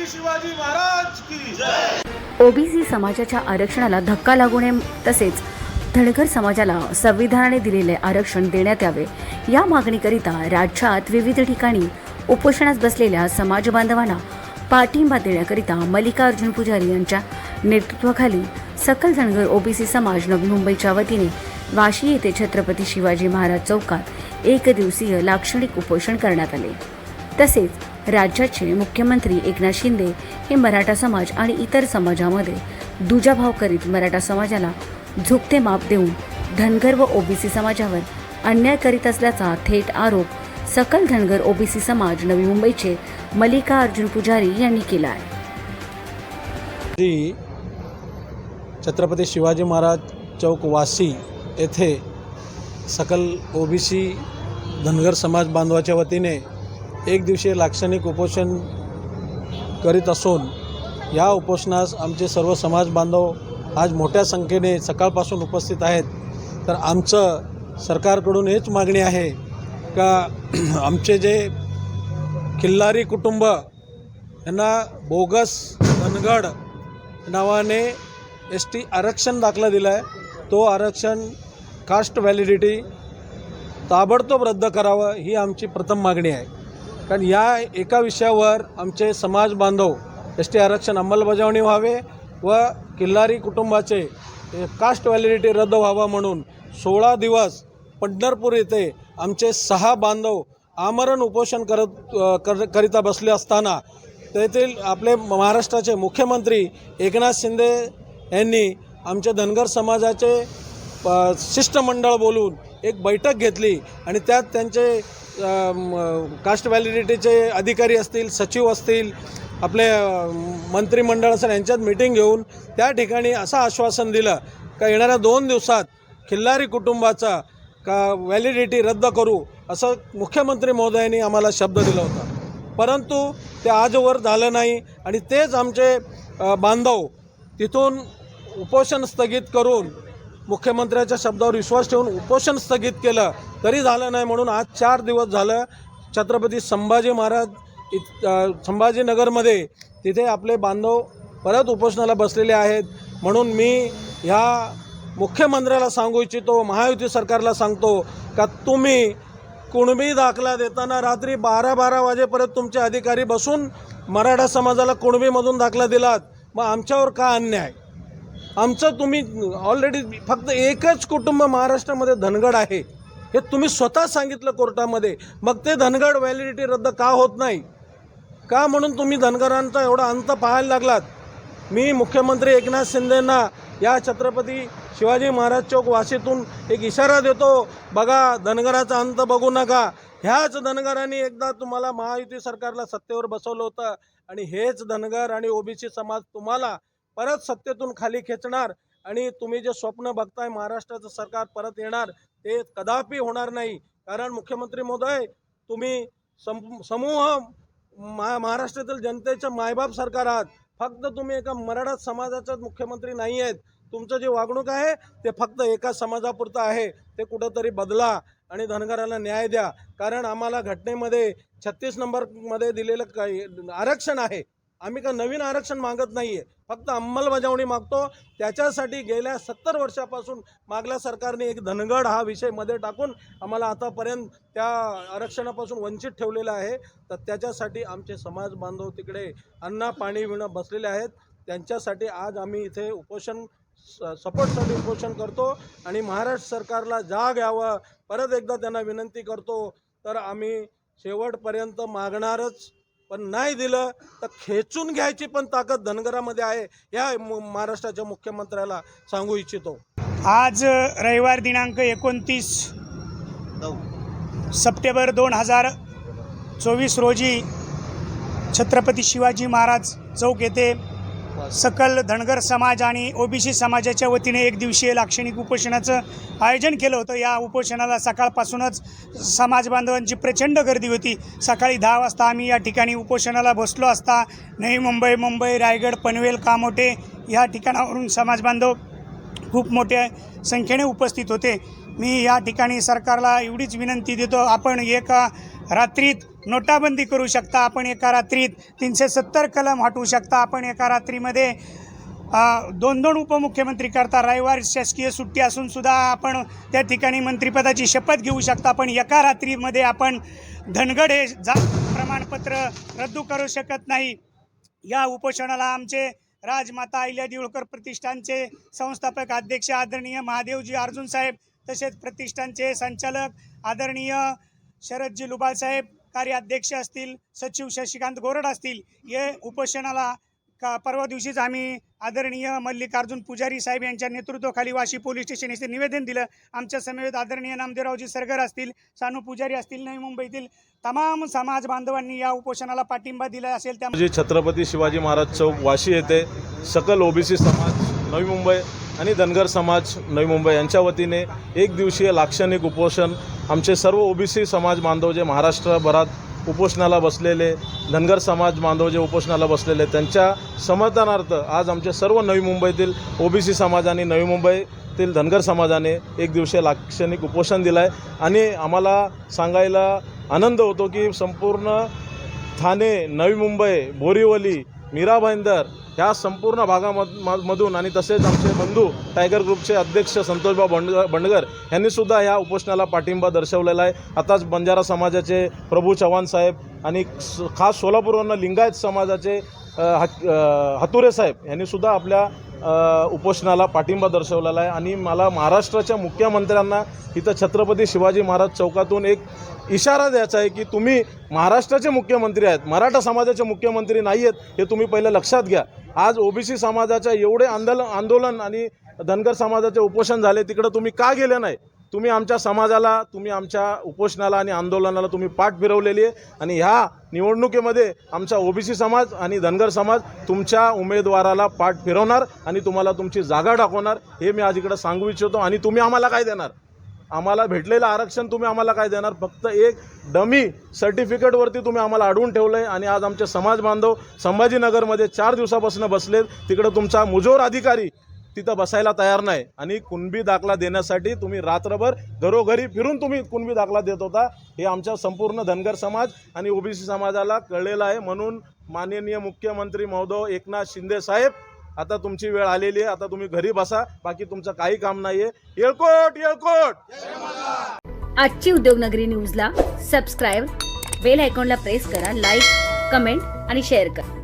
छत्रपती शिवाजी महाराज की ओबीसी समाजाच्या आरक्षणाला धक्का लागू नये तसेच धनगर समाजाला संविधानाने दिलेले आरक्षण देण्यात यावे. या मागणीकरिता राज्यात विविध ठिकाणी उपोषणास बसलेल्या समाज बांधवांना पाठिंबा देण्याकरिता मल्लिकार्जुन पुजारी यांच्या नेतृत्वाखाली सकल धनगर ओबीसी समाज नवी मुंबईच्या वतीने वाशी येथे छत्रपती शिवाजी महाराज चौकात एक दिवसीय लाक्षणिक उपोषण करण्यात आले. तसेच राज्याचे मुख्यमंत्री एकनाथ शिंदे हे मराठा समाज आणि इतर समाजामध्ये दुजाभाव करीत मराठा समाजाला झुकते माप देऊन धनगर व ओबीसी समाजावर अन्याय करीत असल्याचा थेट आरोप सकल धनगर ओबीसी समाज नवी मुंबईचे मल्लिका अर्जुन पुजारी यांनी केला आहे छत्रपती शिवाजी महाराज चौक वासी येथे सकल ओबीसी धनगर समाज बांधवाच्या वतीने एक दिवशी लाक्षणिक उपोषण करीत असून या उपोषणास आमचे सर्व समाज बांधव आज मोठ्या संख्येने सकाळपासून उपस्थित आहेत. तर आमचं सरकारकडून हेच मागणी आहे का आमचे जे किल्लारी कुटुंब यांना बोगस धनगड नावाने एस टी आरक्षण दाखला दिला आहे तो आरक्षण कास्ट व्हॅलिडिटी ताबडतोब रद्द करावं ही आमची प्रथम मागणी आहे. कारण या एका विषयावर आमचे समाज बांधव एस टी आरक्षण अंमलबजावणी व्हावे व किल्लारी कुटुंबाचे कास्ट व्हॅलिडिटी रद्द व्हावा म्हणून सोळा दिवस पंढरपूर येथे आमचे सहा बांधव आमरण उपोषण करत कर करिता बसले असताना तेथील आपले महाराष्ट्राचे मुख्यमंत्री एकनाथ शिंदे यांनी आमच्या धनगर समाजाचे प- शिष्टमंडळ बोलून एक बैठक घेतली आणि त्यात त्यांचे कास्ट व्हॅलिडिटीचे अधिकारी असतील सचिव असतील आपले मंत्रिमंडळ असेल यांच्यात मिटिंग घेऊन त्या ठिकाणी असं आश्वासन दिलं का येणाऱ्या दोन दिवसात खिल्लारी कुटुंबाचा का व्हॅलिडिटी रद्द करू असं मुख्यमंत्री महोदयांनी आम्हाला शब्द दिला होता. परंतु ते आजवर झालं नाही आणि तेच आमचे बांधव तिथून उपोषण स्थगित करून मुख्यमंत्र्याच्या शब्दावर विश्वास ठेवून उपोषण स्थगित केलं तरी झालं नाही म्हणून आज चार दिवस झालं छत्रपती संभाजी महाराज इत संभाजीनगरमध्ये तिथे आपले बांधव परत उपोषणाला बसलेले आहेत. म्हणून मी ह्या मुख्यमंत्र्याला सांगू इच्छितो महायुती सरकारला सांगतो का तुम्ही कुणबी दाखला देताना रात्री बारा बारा वाजेपर्यंत तुमचे अधिकारी बसून मराठा समाजाला कुणबीमधून दाखला दिलात. मग आमच्यावर का अन्याय? आमचं तुम्ही ऑलरेडी फक्त एकच कुटुंब महाराष्ट्रामध्ये धनगड आहे. हे तुम्ही स्वतः सांगितलं कोर्टामध्ये. मग ते धनगड व्हॅलिडिटी रद्द का होत नाही? का म्हणून तुम्ही धनगरांचा एवढा अंत पाहायला लागलात? मी मुख्यमंत्री एकनाथ शिंदेंना या छत्रपती शिवाजी महाराज चौक वाशीतून एक इशारा देतो बघा धनगराचा अंत बघू नका. ह्याच धनगरांनी एकदा तुम्हाला महायुती सरकारला सत्तेवर बसवलं होतं. आणि हेच धनगर आणि ओबीसी समाज तुम्हाला परत सत्तेतून खाली खेचणार आणि तुम्ही जे स्वप्न बघताय महाराष्ट्राचं सरकार परत येणार ते कदापि होणार नाही. कारण मुख्यमंत्री मोदय तुम्ही सम समूह मा महाराष्ट्रातील जनतेचं मायबाप सरकार आहात. फक्त तुम्ही एका मराठा समाजाचा मुख्यमंत्री नाही आहेत. तुमचं जे वागणूक आहे ते फक्त एका समाजापुरतं आहे. ते कुठंतरी बदला आणि धनगराला न्याय द्या. कारण आम्हाला घटनेमध्ये छत्तीस नंबरमध्ये दिलेलं काही आरक्षण आहे. आम्ही का नवीन आरक्षण मागत नाही आहे फक्त अंमलबजावणी मागतो. त्याच्यासाठी गेल्या सत्तर वर्षापासून मागल्या सरकारने एक धनगड हा विषयमध्ये टाकून आम्हाला आतापर्यंत त्या आरक्षणापासून वंचित ठेवलेलं आहे. तर त्याच्यासाठी आमचे समाज बांधव तिकडे अन्न पाणी विणं बसलेले आहेत. त्यांच्यासाठी आज आम्ही इथे उपोषण स- सपोर्टसाठी उपोषण करतो आणि महाराष्ट्र सरकारला जाग यावं. परत एकदा त्यांना विनंती करतो. तर आम्ही शेवटपर्यंत मागणारच पण नाही दिलं तर खेचून घ्यायची पण ताकद धनगरामध्ये आहे या महाराष्ट्राच्या मुख्यमंत्र्याला सांगू इच्छितो. आज रविवार दिनांक एकोणतीस सप्टेंबर दोन हजार चोवीस रोजी छत्रपती शिवाजी महाराज चौक येथे सकल धनगर समाज आणि ओबीसी समाजाच्या वतीने एक दिवसीय लाक्षणिक उपोषणाचं आयोजन केलं होतं. या उपोषणाला सकाळपासूनच समाज बांधवांची प्रचंड गर्दी होती. सकाळी दहा वाजता आम्ही या ठिकाणी उपोषणाला बसलो असता नवी मुंबई मुंबई रायगड पनवेल कामोटे या ठिकाणावरून समाज बांधव खूप मोठ्या संख्येने उपस्थित होते. मी या ठिकाणी सरकारला एवढीच विनंती देतो आपण एका रात्रीत नोटाबंदी करू शकता. आपण एका रात्रीत तीनशे सत्तर कलम हटवू शकता. आपण एका रात्रीमध्ये दोन दोन उपमुख्यमंत्री करता. रविवार शासकीय सुट्टी असून सुद्धा आपण त्या ठिकाणी मंत्रिपदाची शपथ घेऊ शकता. पण एका रात्रीमध्ये आपण धनगड हे जात प्रमाणपत्र रद्दू करू शकत नाही. या उपोषणाला आमचे राजमाता अहिल्या देऊळकर प्रतिष्ठानचे संस्थापक अध्यक्ष आदरणीय महादेवजी अर्जुन साहेब तसेच प्रतिष्ठानचे संचालक आदरणीय शरदजी लुबाळ साहेब कार्याध्यक्ष असतील सचिव शशिकांत गोरड असतील हे उपोषणाला का परवा दिवशीच आम्ही आदरणीय मल्लिकार्जुन पुजारी साहेब यांच्या नेतृत्वाखाली वाशी पोलीस स्टेशन येथे निवेदन दिलं. आमच्या समवेत आदरणीय नामदेवरावजी सरगर असतील सानू पुजारी असतील नवी मुंबईतील तमाम समाज बांधवांनी या उपोषणाला पाठिंबा दिला असेल त्या छत्रपती शिवाजी महाराज चौक वाशी येथे सकल ओबीसी समाज नवी मुंबई आणि धनगर समाज नवी मुंबई यांच्या वतीने एक दिवसीय लाक्षणिक उपोषण आमचे सर्व ओबीसी समाज बांधव जे महाराष्ट्रभरात उपोषणाला बसलेले धनगर समाज बांधव जे उपोषणाला बसलेले त्यांच्या समर्थनार्थ आज आमचे सर्व नवी मुंबईतील ओबीसी समाजाने नवी मुंबईतील धनगर समाजाने एक दिवसीय लाक्षणिक उपोषण दिलं आहे आणि आम्हाला सांगायला आनंद होतो की संपूर्ण ठाणे नवी मुंबई बोरिवली मीरा भाईंदर ह्या संपूर्ण भागामधून मधून आणि तसेच आमचे बंधू टायगर ग्रुपचे अध्यक्ष संतोषबाब बंड बंडगर यांनी सुद्धा ह्या उपोषणाला पाठिंबा दर्शवलेला आहे. आताच बंजारा समाजाचे प्रभू चव्हाण साहेब आणि खास सोलापूरवरनं लिंगायत समाजाचे हतुरे साहेब यांनीसुद्धा आपल्या उपोषणाला पाठिंबा दर्शवलेला आहे. आणि मला महाराष्ट्राच्या मुख्यमंत्र्यांना इथं छत्रपती शिवाजी महाराज चौकातून एक इशारा द्यायचा आहे की तुम्ही महाराष्ट्राचे मुख्यमंत्री आहेत मराठा समाजाचे मुख्यमंत्री नाही आहेत हे तुम्ही पहिलं लक्षात घ्या. आज ओबीसी समाजाच्या एवढे आंदोलन आंदोलन आणि धनगर समाजाचे उपोषण झाले तिकडं तुम्ही का गेले नाही? तुम्ही आमच्या समाजाला तुम्ही आमच्या उपोषणाला आणि आंदोलनाला तुम्ही पाठ फिरवलेली आहे आणि ह्या निवडणुकीमध्ये आमचा ओबीसी समाज आणि धनगर समाज तुमच्या उमेदवाराला पाठ फिरवणार आणि तुम्हाला तुमची जागा दाखवणार हे मी आज इकडं सांगू इच्छितो आणि तुम्ही आम्हाला काय देणार? आम्हाला भेटलेलं आरक्षण तुम्ही आम्हाला काय देणार? फक्त एक डमी सर्टिफिकेटवरती तुम्ही आम्हाला अडवून ठेवलं आहे आणि आज आमचे समाज बांधव संभाजीनगरमध्ये चार दिवसापासून बसलेत. तिकडं तुमचा मुजोर अधिकारी तिथं बसायला तयार नाही. आणि कुणबी दाखला देण्यासाठी तुम्ही रात्रभर घरोघरी फिरून तुम्ही कुणबी दाखला देत होता हे आमच्या संपूर्ण धनगर समाज आणि ओबीसी समाजाला कळलेलं आहे. म्हणून माननीय मुख्यमंत्री महोदय एकनाथ शिंदे साहेब आता तुमची वेळ आलेली आहे आता तुम्ही घरी बसा बाकी तुमचं काही काम नाहीये. येळकोट येळकोट! आजची उद्योगनगरी न्यूजला सबस्क्राईब बेल आयकॉनला प्रेस करा लाईक कमेंट आणि शेअर करा.